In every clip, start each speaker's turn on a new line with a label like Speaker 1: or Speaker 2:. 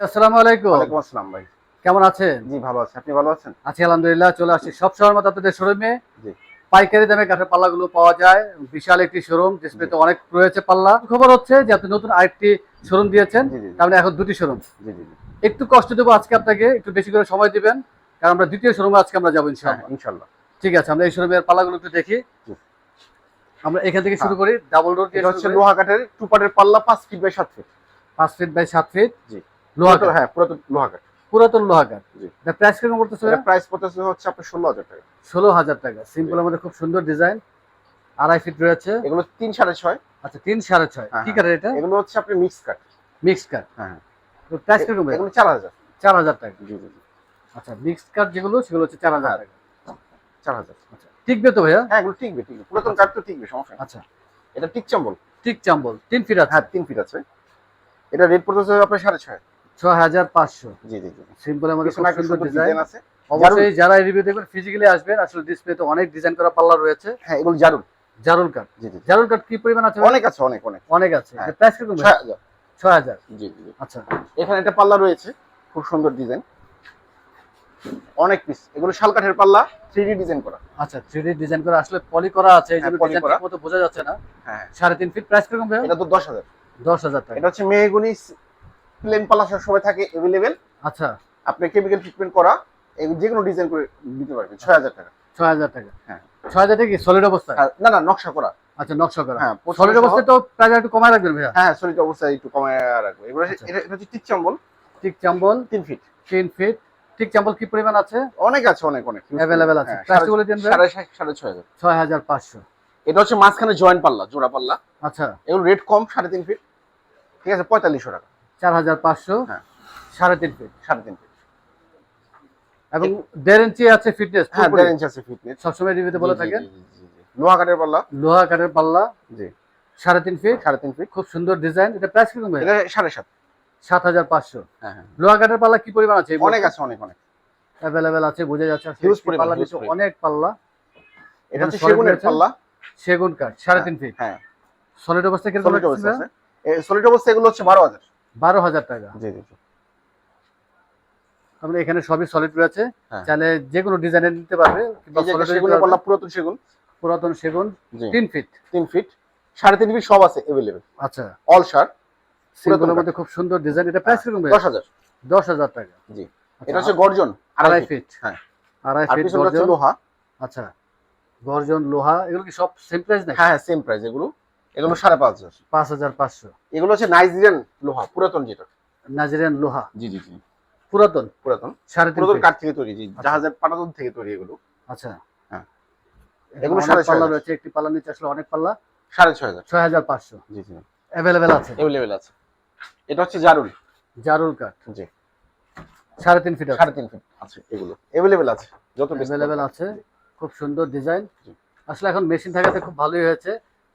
Speaker 1: আসসালামু আলাইকুম।
Speaker 2: ওয়ালাইকুম আসসালাম ভাই।
Speaker 1: কেমন আছেন?
Speaker 2: জি ভালো আছি। আপনি ভালো আছেন?
Speaker 1: আছি আলহামদুলিল্লাহ চলে আসছি। সব সময় মতো আপনাদের শোরুমে
Speaker 2: জি।
Speaker 1: পাইকারি দামে কাঠের পাল্লাগুলো পাওয়া যায়। বিশাল একটি শোরুম ডিসপ্লেতে অনেক রয়েছে পাল্লা। খবর হচ্ছে যে আপনি নতুন আরেকটি শোরুম দিয়েছেন। তার এখন দুটি শোরুম
Speaker 2: জি জি জি।
Speaker 1: একটু কষ্ট দেবো আজকে আপনাকে একটু বেশি করে সময় দিবেন। কারণ আমরা দ্বিতীয় শোরুমে আজকে আমরা যাব
Speaker 2: হ্যাঁ
Speaker 1: ইনশাআল্লাহ।
Speaker 2: ইনশাল্লাহ
Speaker 1: ঠিক আছে আমরা এই শোরুমের পাল্লাগুলো একটু দেখি। আমরা এখান থেকে শুরু করি ডাবল রোড
Speaker 2: এটা হচ্ছে লোহা কাঠের টু পার্টের পাল্লা পাঁচ ফিট বাই সাত ফিট
Speaker 1: পাঁচ ফিট বাই সাত ফিট
Speaker 2: জি।
Speaker 1: লোহা কাঠ,
Speaker 2: হ্যাঁ পুরাতন লোহা কাঠ
Speaker 1: পুরাতন লোহা কাঠ। প্রাইস কীরকম করতেছে
Speaker 2: প্রাইস পড়তেছে হচ্ছে আপনার ষোলো হাজার টাকা।
Speaker 1: ষোলো হাজার টাকা। সিম্পলের মধ্যে খুব সুন্দর ডিজাইন আড়াই ফিট রয়েছে।
Speaker 2: এগুলো তিন সাড়ে ছয়।
Speaker 1: আচ্ছা তিন সাড়ে ছয়।
Speaker 2: হ্যাঁ,
Speaker 1: কি
Speaker 2: হ্যাঁ।
Speaker 1: কাঠের এটা?
Speaker 2: এগুলো হচ্ছে আপনি মিক্স কাঠ
Speaker 1: মিক্স কাঠ
Speaker 2: হ্যাঁ
Speaker 1: প্রাইস কীরকম
Speaker 2: এগুলো চার হাজার।
Speaker 1: চার হাজার টাকা।
Speaker 2: জি
Speaker 1: আচ্ছা মিক্স কাঠ যেগুলো সেগুলো হচ্ছে চার হাজার
Speaker 2: হ্যাঁ।
Speaker 1: টাকা।
Speaker 2: চার হাজার।
Speaker 1: আচ্ছা টিকবে তো ভাইয়া?
Speaker 2: হ্যাঁ এগুলো টিকবে টিকবে। পুরাতন কাঠ তো টিকবে সমস্যা
Speaker 1: আচ্ছা।
Speaker 2: এটা টিক চাম্বল।
Speaker 1: টিক চাম্বল। তিন ফিট আছে?
Speaker 2: হ্যাঁ তিন ফিট আছে। এটা রেট পড়তেছে আপনার সাড়ে ছয়।
Speaker 1: ছয় হাজার পাঁচশো।
Speaker 2: জি জি জি।
Speaker 1: সিম্পলের মধ্যে খুব সুন্দর ডিজাইন
Speaker 2: ডিজাইন আছে।
Speaker 1: অবশ্যই যারা রিভিউ দেখবেন ফিজিক্যালি আসবেন আসলে ডিসপ্লেতে অনেক ডিজাইন করা পাল্লা রয়েছে।
Speaker 2: হ্যাঁ এগুলো জারুল।
Speaker 1: জারুল কাঠ
Speaker 2: জি জি জি।
Speaker 1: জারুল কাঠ কি পরিমাণ আছে
Speaker 2: অনেক আছে অনেক অনেক।
Speaker 1: অনেক আছে। প্রাইস কীরকম
Speaker 2: ছয় হাজার। জি জি জি।
Speaker 1: আচ্ছা।
Speaker 2: এখানে একটা পাল্লা রয়েছে খুব সুন্দর ডিজাইন অনেক পিস এগুলো শাল কাঠের পাল্লা থ্রি ডিজাইন করা।
Speaker 1: আচ্ছা থ্রি ডিজাইন করে। আসলে পলি করা আছে এই
Speaker 2: হ্যাঁ,
Speaker 1: জন্য ডিজাইন ঠিক মতো বোঝা যাচ্ছে না।
Speaker 2: হ্যাঁ
Speaker 1: সাড়ে তিন ফিট প্রাইস
Speaker 2: এটা তো দশ হাজার।
Speaker 1: দশ হাজার টাকা।
Speaker 2: এটা হচ্ছে মেহগুনি প্লেন পাল্লা সব সময় থাকে অ্যাভেলেবেল
Speaker 1: আচ্ছা।
Speaker 2: আপনি কেমিক্যাল ট্রিটমেন্ট করা যে কোনো ডিজাইন করে দিতে পারবেন ছয় হাজার টাকা।
Speaker 1: ছয় হাজার টাকা।
Speaker 2: হ্যাঁ।
Speaker 1: ছয় হাজার টাকা কি সলিড অবস্থা
Speaker 2: হ্যাঁ, না না নকশা করা।
Speaker 1: আচ্ছা নকশা করা।
Speaker 2: হ্যাঁ
Speaker 1: সলিড অবস্থায় তো প্রাইস একটু কমায় রাখবেন ভাইয়া।
Speaker 2: হ্যাঁ সলিড অবস্থায় একটু কমায় রাখব।
Speaker 1: আচ্ছা।
Speaker 2: এটা হচ্ছে টিক চাম্বল।
Speaker 1: টিক চাম্বল।
Speaker 2: তিন ফিট
Speaker 1: তিন ফিট টিক চাম্বল কি পরিমাণ আছে?
Speaker 2: অনেক আছে অনেক অনেক।
Speaker 1: অ্যাভেলেবেল আছে।
Speaker 2: হ্যাঁ,
Speaker 1: প্রাইস বলে দিন ভাই
Speaker 2: সাড়ে সাড়ে- সাড়ে ছয় হাজার।
Speaker 1: ছয় হাজার পাঁচশো।
Speaker 2: এটা হচ্ছে মাঝখানে জয়েন্ট পাল্লা জোড়া পাল্লা।
Speaker 1: আচ্ছা।
Speaker 2: এগুলো রেট কম সাড়ে তিন ফিট ঠিক আছে পঁয়তাল্লিশশো টাকা।
Speaker 1: চার হাজার পাঁচশো
Speaker 2: হ্যাঁ।
Speaker 1: সাড়ে তিন ফিট
Speaker 2: সাড়ে তিন ফিট
Speaker 1: এবং দেড় ইঞ্চি আছে ফিটনেস
Speaker 2: হ্যাঁ দেড় ইঞ্চি আছে ফিটনেস
Speaker 1: সবসময় রিভিউতে বলে থাকেন।
Speaker 2: লোহা কাঠের পাল্লা।
Speaker 1: লোহা কাঠের পাল্লা।
Speaker 2: জি।
Speaker 1: সাড়ে তিন ফিট
Speaker 2: সাড়ে তিন ফিট
Speaker 1: খুব সুন্দর ডিজাইন এটা প্রাইস কীরকম
Speaker 2: এটা সাড়ে সাত।
Speaker 1: সাত হাজার পাঁচশো।
Speaker 2: হ্যাঁ হ্যাঁ।
Speaker 1: লোহা কাঠের পাল্লা কি পরিমাণ আছে
Speaker 2: অনেক আছে অনেক অনেক।
Speaker 1: অ্যাভেলেবেল আছে বোঝা যাচ্ছে। পাল্লা অনেক পাল্লা।
Speaker 2: এটা হচ্ছে সেগুনের পাল্লা।
Speaker 1: সেগুন কাঠ সাড়ে তিন ফিট
Speaker 2: হ্যাঁ।
Speaker 1: সলিড অবস্থা কীরকম
Speaker 2: সলিড অবস্থা সলিড অবস্থা এগুলো হচ্ছে বারো হাজার।
Speaker 1: বারো হাজার টাকা।
Speaker 2: জি
Speaker 1: এখানে সবই সলিড রয়েছে।
Speaker 2: হ্যাঁ।
Speaker 1: চাইলে যে কোনো ডিজাইনের নিতে পারবে।
Speaker 2: পুরাতন সেগুন।
Speaker 1: পুরাতন সেগুন তিন ফিট
Speaker 2: তিন ফিট সাড়ে তিন ফিট সব আছে এভেলেবেল
Speaker 1: আচ্ছা।
Speaker 2: অল শার্ট
Speaker 1: সিম্পলের মধ্যে খুব সুন্দর ডিজাইন এটা প্রাইস কীরকম
Speaker 2: দশ হাজার।
Speaker 1: দশ হাজার টাকা।
Speaker 2: জি।
Speaker 1: আচ্ছা,
Speaker 2: এটা হচ্ছে গর্জন
Speaker 1: আড়াই ফিট
Speaker 2: হ্যাঁ।
Speaker 1: আড়াই ফিট গর্জন।
Speaker 2: লোহা।
Speaker 1: আচ্ছা। গর্জন লোহা এগুলো কি সব সেম প্রাইস নাকি?
Speaker 2: হ্যাঁ হ্যাঁ সেম প্রাইস এগুলো এগুলো সাড়ে পাঁচ হাজার।
Speaker 1: পাঁচ হাজার পাঁচশো।
Speaker 2: এগুলো হচ্ছে নাইজেরিয়ান লোহা পুরাতন যেটা।
Speaker 1: নাইজেরিয়ান লোহা?
Speaker 2: জি জি জি।
Speaker 1: পুরাতন?
Speaker 2: পুরাতন।
Speaker 1: সাড়ে
Speaker 2: পুরাতন কাঠ থেকে তৈরি জি
Speaker 1: আচ্ছা।
Speaker 2: জাহাজের পাটাতন থেকে তৈরি এগুলো।
Speaker 1: আচ্ছা।
Speaker 2: হ্যাঁ।
Speaker 1: এগুলো
Speaker 2: সাড়ে
Speaker 1: পাল্লা। রয়েছে একটি পাল্লা নিচে আসলে অনেক পাল্লা।
Speaker 2: সাড়ে ছয় হাজার।
Speaker 1: ছয় হাজার পাঁচশো।
Speaker 2: জি জি।
Speaker 1: অ্যাভেলেবেল আছে?
Speaker 2: এভেলেবেল আছে। এটা হচ্ছে জারুল
Speaker 1: জারুল কাঠ?
Speaker 2: জি।
Speaker 1: সাড়ে তিন ফিট
Speaker 2: সাড়ে তিন ফিট আছে এগুলো। এভেলেবেল আছে। যত
Speaker 1: অ্যাভেলেবেল আছে। খুব সুন্দর ডিজাইন আসলে এখন মেশিন থাকাতে খুব ভালোই হয়েছে।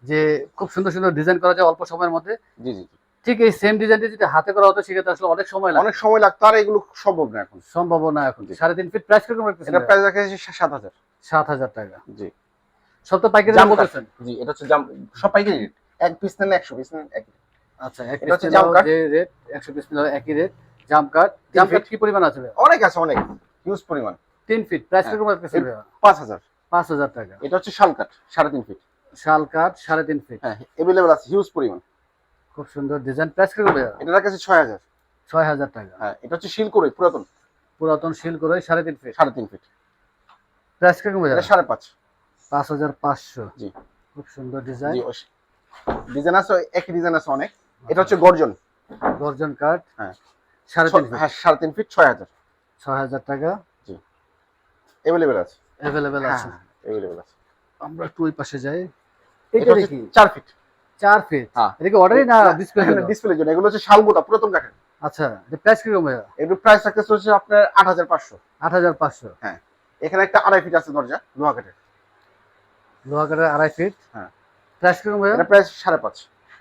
Speaker 1: যে খুব সুন্দর সুন্দর ডিজাইন করা যায় অল্প সময়ের মধ্যে।
Speaker 2: জি জি।
Speaker 1: ঠিক এই সেম ডিজাইনটি যদি হাতে করা হতো সেক্ষেত্রে আসলে অনেক সময় লাগে
Speaker 2: অনেক সময় লাগতো আর এগুলো সম্ভব না এখন।
Speaker 1: সম্ভব না এখন। সাড়ে তিন ফিট প্রাইস কীরকম রাখতেছেন
Speaker 2: এটা প্রাইস রাখা আছে সাত হাজার।
Speaker 1: সাত হাজার টাকা।
Speaker 2: জি।
Speaker 1: সব তো পাইকারি দাম। বলতেছেন?
Speaker 2: জি এটা হচ্ছে জাম সব পাইকারি রেট এক পিস নেন একশো পিস নেন এক
Speaker 1: আচ্ছা এক
Speaker 2: এটা হচ্ছে
Speaker 1: পিস
Speaker 2: জাম কাঠ।
Speaker 1: যে রেট একশো পিস নিলেও একই রেট জাম কাঠ জাম
Speaker 2: feet।
Speaker 1: কি পরিমাণ আছে
Speaker 2: অনেক আছে অনেক। হিউজ পরিমাণ।
Speaker 1: তিন ফিট প্রাইস
Speaker 2: হ্যাঁ।
Speaker 1: কীরকম রাখতেছেন
Speaker 2: পাঁচ হাজার।
Speaker 1: পাঁচ হাজার টাকা।
Speaker 2: এটা হচ্ছে শাল কাঠ সাড়ে তিন ফিট
Speaker 1: শাল কাঠ সাড়ে তিন ফিট
Speaker 2: হ্যাঁ এভেলেবেল আছে হিউজ পরিমাণ।
Speaker 1: খুব সুন্দর ডিজাইন প্রাইস কীরকম ভাইয়া?
Speaker 2: এটা রাখা আছে ছয় হাজার।
Speaker 1: ছয় হাজার টাকা।
Speaker 2: হ্যাঁ এটা হচ্ছে শিল করে পুরাতন।
Speaker 1: পুরাতন শিল করে সাড়ে তিন ফিট
Speaker 2: সাড়ে তিন ফিট
Speaker 1: প্রাইস ভাইয়া?
Speaker 2: এটা সাড়ে পাঁচ।
Speaker 1: পাঁচ হাজার পাঁচশো।
Speaker 2: জি।
Speaker 1: খুব সুন্দর ডিজাইন
Speaker 2: ডিজাইন আছে একই ডিজাইন আছে অনেক। এটা হচ্ছে গর্জন।
Speaker 1: গর্জন কাঠ।
Speaker 2: হ্যাঁ।
Speaker 1: সাড়ে তিন ফিট
Speaker 2: হ্যাঁ সাড়ে তিন ফিট ছয় হাজার।
Speaker 1: ছয় হাজার টাকা।
Speaker 2: এভেলেবেল আছে।
Speaker 1: অ্যাভেলেবেল আছে।
Speaker 2: এভেলেবেল আছে।
Speaker 1: আমরা একটু ওই পাশে যাই।
Speaker 2: এটা
Speaker 1: দেখি।
Speaker 2: ফিট
Speaker 1: ফিট
Speaker 2: হ্যাঁ।
Speaker 1: এটা অর্ডারই না ডিসপ্লে
Speaker 2: ডিসপ্লের জন্য এগুলো হচ্ছে শালবোটা পুরাতন কাঠের।
Speaker 1: আচ্ছা প্রাইস
Speaker 2: এগুলো প্রাইস রাখতেছে হচ্ছে আপনার আট হাজার পাঁচশো।
Speaker 1: আট হাজার পাঁচশো।
Speaker 2: এখানে একটা আড়াই ফিট আছে দরজা লোহা কাঠের।
Speaker 1: লোহা কাঠের আড়াই ফিট
Speaker 2: হ্যাঁ।
Speaker 1: প্রাইস
Speaker 2: এটা প্রাইস সাড়ে পাঁচ।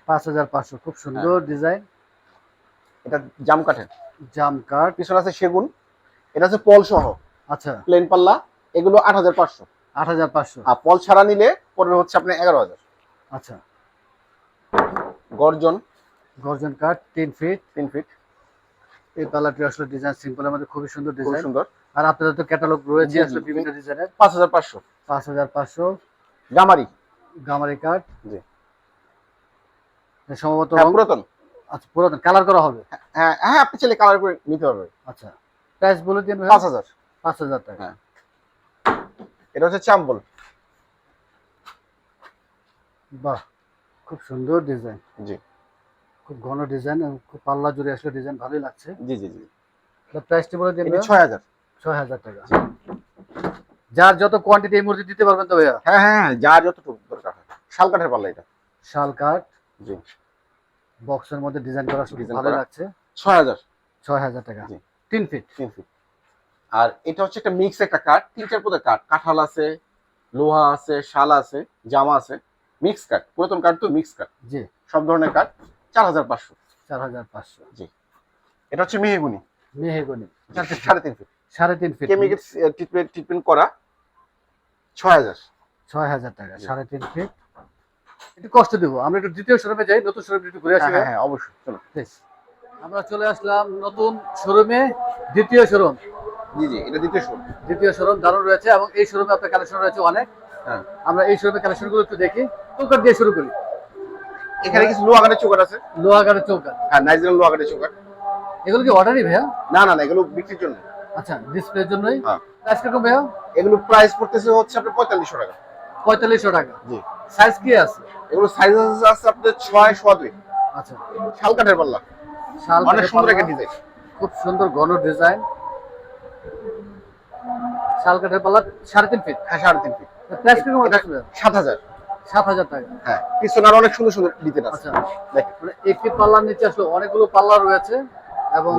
Speaker 1: পাঁচ হাজার পাঁচশো। খুব সুন্দর
Speaker 2: হ্যাঁ।
Speaker 1: ডিজাইন
Speaker 2: এটা জাম কাঠের।
Speaker 1: জাম কাঠ।
Speaker 2: পিছনে আছে সেগুন। এটা হচ্ছে পল সহ।
Speaker 1: আচ্ছা।
Speaker 2: প্লেন পাল্লা। এগুলো আট হাজার পাঁচশো।
Speaker 1: আট হাজার পাঁচশো।
Speaker 2: আর পল ছাড়া নিলে পড়বে হচ্ছে আপনার এগারো হাজার।
Speaker 1: আচ্ছা।
Speaker 2: গর্জন।
Speaker 1: গর্জন কাঠ তিন ফিট
Speaker 2: তিন ফিট
Speaker 1: এই পাল্লাটি আসলে ডিজাইন সিম্পলের মধ্যে খুবই সুন্দর ডিজাইন
Speaker 2: সুন্দর।
Speaker 1: আর আপনাদের তো ক্যাটালগ রয়েছে। আসলে বিভিন্ন ডিজাইনের
Speaker 2: পাঁচ হাজার পাঁচশো।
Speaker 1: পাঁচ হাজার পাঁচশো।
Speaker 2: গামারি।
Speaker 1: গামারি কাঠ।
Speaker 2: জি।
Speaker 1: সম্ভবত
Speaker 2: হ্যাঁ পুরাতন।
Speaker 1: আচ্ছা পুরাতন। কালার করা হবে?
Speaker 2: হ্যাঁ হ্যাঁ আপনি চাইলে কালার করে নিতে পারবেন।
Speaker 1: আচ্ছা। প্রাইস বলে দিন
Speaker 2: পাঁচ হাজার।
Speaker 1: পাঁচ হাজার টাকা।
Speaker 2: হ্যাঁ। এটা হচ্ছে চাম্বল।
Speaker 1: বাহ খুব সুন্দর ডিজাইন
Speaker 2: জি।
Speaker 1: খুব ঘন ডিজাইন খুব পাল্লা জুড়ে আসলে ডিজাইন ভালোই লাগছে।
Speaker 2: জি জি জি।
Speaker 1: প্রাইসটি বলে দিন?
Speaker 2: ছয় হাজার।
Speaker 1: ছয় হাজার টাকা। যার যত কোয়ান্টিটি এই মুহূর্তে দিতে পারবেন তো ভাইয়া?
Speaker 2: হ্যাঁ হ্যাঁ হ্যাঁ যার যতটুকু দরকার শাল কাঠের পাল্লা এটা।
Speaker 1: শাল কাঠ।
Speaker 2: জি।
Speaker 1: বক্সের মধ্যে ডিজাইন করা ভালো লাগছে।
Speaker 2: ছয় হাজার।
Speaker 1: ছয় হাজার টাকা।
Speaker 2: জি।
Speaker 1: তিন ফিট
Speaker 2: তিন ফিট আর এটা হচ্ছে একটা মিক্স একটা কাঠ। তিন চার পদের কাঠ। কাঁঠাল আছে লোহা আছে শাল আছে জামা আছে। মিক্স কাঠ পুরাতন কাঠ তো মিক্স কাঠ
Speaker 1: জি।
Speaker 2: সব ধরনের কাঠ চার হাজার পাঁচশো।
Speaker 1: চার হাজার পাঁচশো। জি।
Speaker 2: এটা হচ্ছে মেহেগুনি।
Speaker 1: মেহেগনি।
Speaker 2: সাড়ে তিন ফিট
Speaker 1: সাড়ে তিন ফিট
Speaker 2: কেমিক্যাল ট্রিটমেন্ট ট্রিটমেন্ট করা ছয় হাজার।
Speaker 1: ছয় হাজার টাকা সাড়ে তিন ফিট একটু কষ্ট দেবো আমরা একটু দ্বিতীয় শোরুমে যাই নতুন শোরুমে একটু ঘুরে আসি
Speaker 2: হ্যাঁ হ্যাঁ? অবশ্যই চলো।
Speaker 1: প্লিজ আমরা চলে আসলাম নতুন শোরুমে দ্বিতীয় শোরুম
Speaker 2: জি জি এটা দ্বিতীয় শোরুম
Speaker 1: দ্বিতীয় শোরুম দারুণ রয়েছে এবং এই শোরুমে আপনার কালেকশন রয়েছে অনেক।
Speaker 2: হ্যাঁ
Speaker 1: আমরা এই শোরুমের কালেকশনগুলো একটু দেখি। চৌকাট দিয়ে শুরু করি।
Speaker 2: এখানে কিছু লোহা কাঠের চোকাট আছে?
Speaker 1: লোহাগাড়ের চৌকাট
Speaker 2: হ্যাঁ নাইজেরিয়ান লোহা কাঠের চোকাট
Speaker 1: এগুলো কি অর্ডারই ভাইয়া?
Speaker 2: না না না এগুলো বিক্রির জন্য।
Speaker 1: আচ্ছা ডিসপ্লের জন্যই?
Speaker 2: হ্যাঁ।
Speaker 1: প্রাইস কীরকম ভাইয়া?
Speaker 2: এগুলো প্রাইস পড়তেছে হচ্ছে আপনার পঁয়তাল্লিশশো টাকা।
Speaker 1: পঁয়তাল্লিশশো টাকা।
Speaker 2: জি।
Speaker 1: সাইজ কি আছে?
Speaker 2: এগুলো সাইজ আছে আপনার ছয় সোয়া দুই
Speaker 1: আচ্ছা।
Speaker 2: শাল কাঠের পাল্লা।
Speaker 1: শাল
Speaker 2: অনেক
Speaker 1: কাঠের
Speaker 2: সুন্দর একটা ডিজাইন
Speaker 1: খুব সুন্দর ঘন ডিজাইন শাল কাঠের পাল্লা সাড়ে তিন ফিট
Speaker 2: হ্যাঁ সাড়ে তিন ফিট
Speaker 1: প্রাইস টাকা।
Speaker 2: হ্যাঁ পিছনে আরও অনেক সুন্দর সুন্দর ডিজাইন আছে।
Speaker 1: আচ্ছা।
Speaker 2: দেখেন।
Speaker 1: মানে একটি পাল্লার নিচে আসলে অনেকগুলো পাল্লা রয়েছে এবং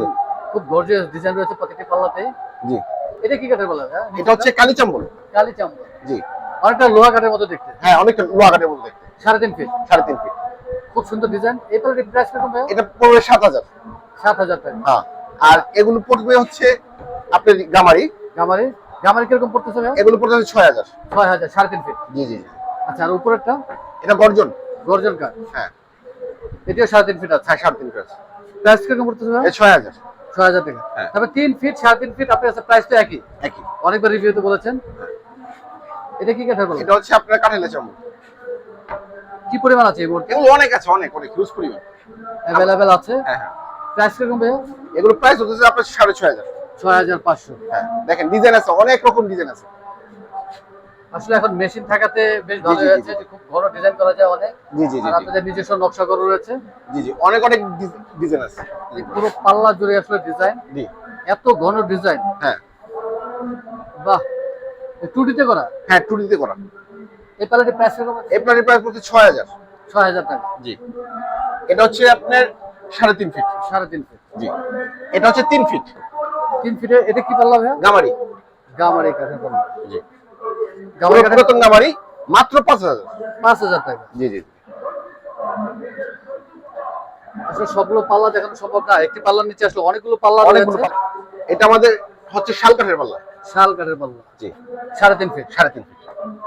Speaker 1: খুব গর্জিয়াস ডিজাইন রয়েছে প্রত্যেকটি পাল্লাতে।
Speaker 2: জি।
Speaker 1: এটা কি কাঠের পাল্লা
Speaker 2: এটা হচ্ছে কালি চাম্বল।
Speaker 1: কালি চামড়া
Speaker 2: জি।
Speaker 1: অনেকটা লোহা কাঠের মতো দেখতে।
Speaker 2: হ্যাঁ অনেকটা লোহা কাঠের দেখতে।
Speaker 1: ফিট
Speaker 2: ফিট
Speaker 1: খুব সুন্দর ডিজাইন এই পাল্লাটির প্রাইস
Speaker 2: এটা পড়বে
Speaker 1: টাকা।
Speaker 2: হ্যাঁ। আর এগুলো পড়বে হচ্ছে আপনার গামারি
Speaker 1: গামারি গামারি কীরকম পড়তেছে ভাইয়া
Speaker 2: এগুলো পড়বে হচ্ছে ছয় হাজার।
Speaker 1: ছয় হাজার সাড়ে তিন ফিট?
Speaker 2: জি জি
Speaker 1: আচ্ছা আর উপরেরটা?
Speaker 2: এটা গর্জন।
Speaker 1: গর্জন কাঠ
Speaker 2: হ্যাঁ।
Speaker 1: এটিও সাড়ে তিন ফিট আছে?
Speaker 2: হ্যাঁ সাড়ে তিন ফিট আছে।
Speaker 1: প্রাইস কীরকম পড়তেছে
Speaker 2: এই ছয় হাজার।
Speaker 1: ছয় হাজার টাকা।
Speaker 2: হ্যাঁ।
Speaker 1: তবে তিন ফিট সাড়ে তিন ফিট আপনার প্রাইস তো একই?
Speaker 2: একই।
Speaker 1: অনেকবার রিভিউতে বলেছেন। এটা কি কাঠের পাল্লা
Speaker 2: এটা হচ্ছে আপনার কাঠেলে চাম্বল
Speaker 1: কি পরিমাণ আছে এই মুহূর্তে
Speaker 2: এগুলো অনেক আছে অনেক অনেক হিউজ পরিমাণ।
Speaker 1: অ্যাভেলেবেল আছে?
Speaker 2: হ্যাঁ হ্যাঁ।
Speaker 1: প্রাইস কীরকম ভাইয়া
Speaker 2: এগুলো প্রাইস হচ্ছে আপনার সাড়ে ছয় হাজার।
Speaker 1: ছয় হাজার পাঁচশো।
Speaker 2: হ্যাঁ দেখেন ডিজাইন আছে অনেক রকম ডিজাইন আছে।
Speaker 1: আসলে এখন মেশিন থাকাতে বেশ ভালো হয়েছে যে খুব বড় ডিজাইন করা যায় অনেক।
Speaker 2: জি জি জি
Speaker 1: আর আপনাদের নিজস্ব নকশা করা রয়েছে।
Speaker 2: জি জি অনেক অনেক ডিজাইন আছে।
Speaker 1: পুরো পাল্লা জুড়ে আসলে ডিজাইন
Speaker 2: জি।
Speaker 1: এত ঘন ডিজাইন
Speaker 2: হ্যাঁ।
Speaker 1: বাহ! টুটিতে করা?
Speaker 2: হ্যাঁ টু ডিতে করা।
Speaker 1: এই পাল্লাটি প্রাইস কীরকম আছে?
Speaker 2: এপ্রিল প্রাইস হাজার।
Speaker 1: ছয় হাজার টাকা।
Speaker 2: জি। এটা হচ্ছে আপনার সাড়ে তিন ফিট
Speaker 1: সাড়ে তিন ফিট
Speaker 2: জি। এটা হচ্ছে তিন ফিট
Speaker 1: তিন ফিটে এটা কি পাল্লা ভাইয়া?
Speaker 2: গামারি।
Speaker 1: গামারি কাঠের পাল্লা
Speaker 2: জি।
Speaker 1: গামারি কাঠের
Speaker 2: পুরাতন গামারি মাত্র পাঁচ হাজার।
Speaker 1: পাঁচ হাজার টাকা।
Speaker 2: জি জি।
Speaker 1: আসলে সবগুলো পাল্লা দেখানো সম্ভব না। একটি পাল্লার নিচে আসলে অনেকগুলো পাল্লা
Speaker 2: অনেকগুলো এটা আমাদের হচ্ছে শাল কাঠের পাল্লা।
Speaker 1: শাল কাঠের পাল্লা।
Speaker 2: জি।
Speaker 1: সাড়ে তিন ফিট।
Speaker 2: সাড়ে তিন ফিট।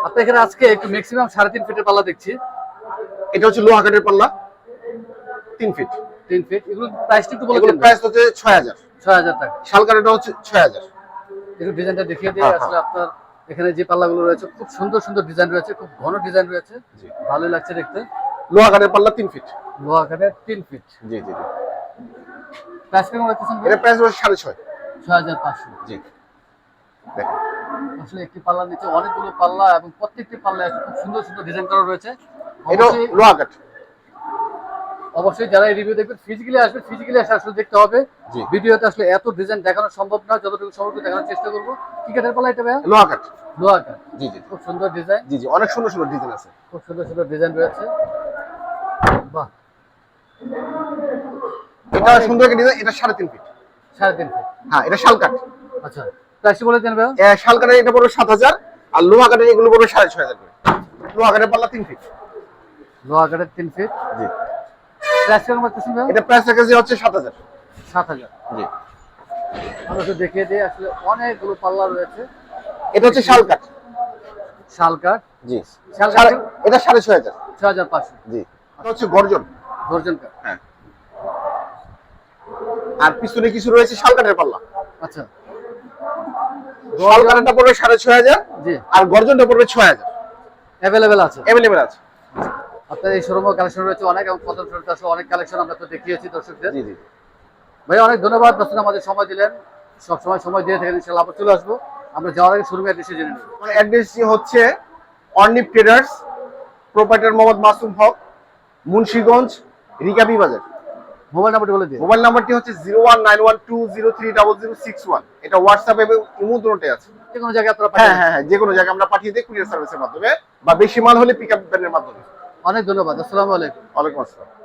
Speaker 1: আপনি এখানে আজকে একটু ম্যাক্সিমাম সাড়ে তিন ফিটের পাল্লা দেখছি।
Speaker 2: এটা হচ্ছে লোহা কাঠের পাল্লা। তিন ফিট।
Speaker 1: তিন ফিট। এগুলো প্রাইসটা একটু বলে
Speaker 2: প্রাইস হচ্ছে ছয় হাজার।
Speaker 1: ছয় হাজার টাকা।
Speaker 2: শাল কাঠেরটা হচ্ছে ছয় হাজার।
Speaker 1: একটু ডিজাইনটা দেখিয়ে দিয়ে
Speaker 2: হ্যাঁ,
Speaker 1: আসলে আপনার এখানে যে পাল্লাগুলো রয়েছে খুব সুন্দর সুন্দর ডিজাইন রয়েছে খুব ঘন ডিজাইন রয়েছে।
Speaker 2: জি।
Speaker 1: ভালোই লাগছে দেখতে।
Speaker 2: লোহা কাঠের পাল্লা তিন ফিট
Speaker 1: লোহা কাঠের তিন ফিট
Speaker 2: জি জি জি।
Speaker 1: প্রাইস কেমন রাখতেছেন
Speaker 2: এটা প্রাইস হচ্ছে সাড়ে ছয়।
Speaker 1: ছয় হাজার পাঁচশো।
Speaker 2: জি।
Speaker 1: আসলে একটি পাল্লার নিচে অনেকগুলো পাল্লা এবং প্রত্যেকটি পাল্লায় খুব সুন্দর সুন্দর ডিজাইন করা রয়েছে।
Speaker 2: এটা লোহা কাঠ।
Speaker 1: অবশ্যই যারা এই রিভিউ দেখবেন ফিজিক্যালি আসবে ফিজিক্যালি এসে আসলে দেখতে হবে। ভিডিওতে আসলে এত ডিজাইন দেখানো সম্ভব না যতটুকু সম্ভব দেখানোর চেষ্টা করব। কি কাঠের পালা এটা ভাইয়া?
Speaker 2: লোহা কাঠ
Speaker 1: লোহা কাঠ
Speaker 2: জি জি।
Speaker 1: খুব সুন্দর ডিজাইন
Speaker 2: জি জি। অনেক সুন্দর সুন্দর ডিজাইন আছে।
Speaker 1: খুব সুন্দর সুন্দর ডিজাইন রয়েছে। বাহ।
Speaker 2: এটা সুন্দর একটা ডিজাইন এটা সাড়ে তিন ফিট
Speaker 1: সাড়ে তিন ফিট
Speaker 2: হ্যাঁ এটা শাল কাঠ
Speaker 1: আচ্ছা। প্রাইস বলে দেন ভাইয়া?
Speaker 2: শাল কাঠের এটা পড়বে সাত হাজার আর লোহা কাঠের এগুলো পড়বে সাড়ে ছয় হাজার করে। লোহা কাঠের পাল্লা তিন ফিট
Speaker 1: লোহা কাঠের তিন ফিট
Speaker 2: জি।
Speaker 1: প্রাইস কেমন পাচ্ছেন
Speaker 2: এটা প্রাইস রেখেছে হচ্ছে সাত হাজার।
Speaker 1: সাত হাজার।
Speaker 2: জি।
Speaker 1: আমরা তো দেখিয়ে দিই আসলে অনেকগুলো পাল্লা রয়েছে।
Speaker 2: এটা হচ্ছে শাল কাঠ।
Speaker 1: শাল কাঠ?
Speaker 2: জি।
Speaker 1: শাল কাঠ?
Speaker 2: এটা সাড়ে ছয় হাজার।
Speaker 1: ছ হাজার পাঁচশো।
Speaker 2: জি। এটা হচ্ছে গর্জন।
Speaker 1: গর্জন কাঠ।
Speaker 2: হ্যাঁ। আর পিছনে কিছু রয়েছে শালকাটের পাল্লা।
Speaker 1: আচ্ছা।
Speaker 2: শালকাটাটা পড়বে সাড়ে ছয় হাজার।
Speaker 1: জি।
Speaker 2: আর গর্জনটা পড়বে ছয় হাজার।
Speaker 1: আছে।
Speaker 2: আছে।
Speaker 1: আপনার এই শোরুমও কালেকশন রয়েছে অনেক এবং প্রথম শোরুমটা অনেক কালেকশন আমরা তো দেখিয়েছি দর্শকদের।
Speaker 2: জি জি।
Speaker 1: ভাই অনেক ধন্যবাদ দর্শক আমাদের সময় দিলেন। সব সময় সময় দিয়ে থাকেন ইনশাল্লাহ আবার চলে আসব। আমরা যাওয়ার আগে শোরুমের অ্যাড্রেসে জেনে নেব।
Speaker 2: অ্যাড্রেসটি হচ্ছে Arnip traders proprietor Mohammad Masum Haq Munshiganj Rikabi Bazar.
Speaker 1: Mobile নাম্বারটি বলে দিন।
Speaker 2: মোবাইল নাম্বারটি হচ্ছে zero one nine one two zero three double zero six one. এটা হোয়াটসঅ্যাপ এবং ইমো দুটোতে আছে।
Speaker 1: যে কোনো জায়গায় আপনারা
Speaker 2: হ্যাঁ হ্যাঁ হ্যাঁ যে কোনো জায়গায় আমরা পাঠিয়ে দিই কুরিয়ার সার্ভিসের মাধ্যমে বা বেশি মাল হলে পিক আপ মাধ্যমে।
Speaker 1: অনেক ধন্যবাদ আসসালামু আলাইকুম।
Speaker 2: আসসালাম।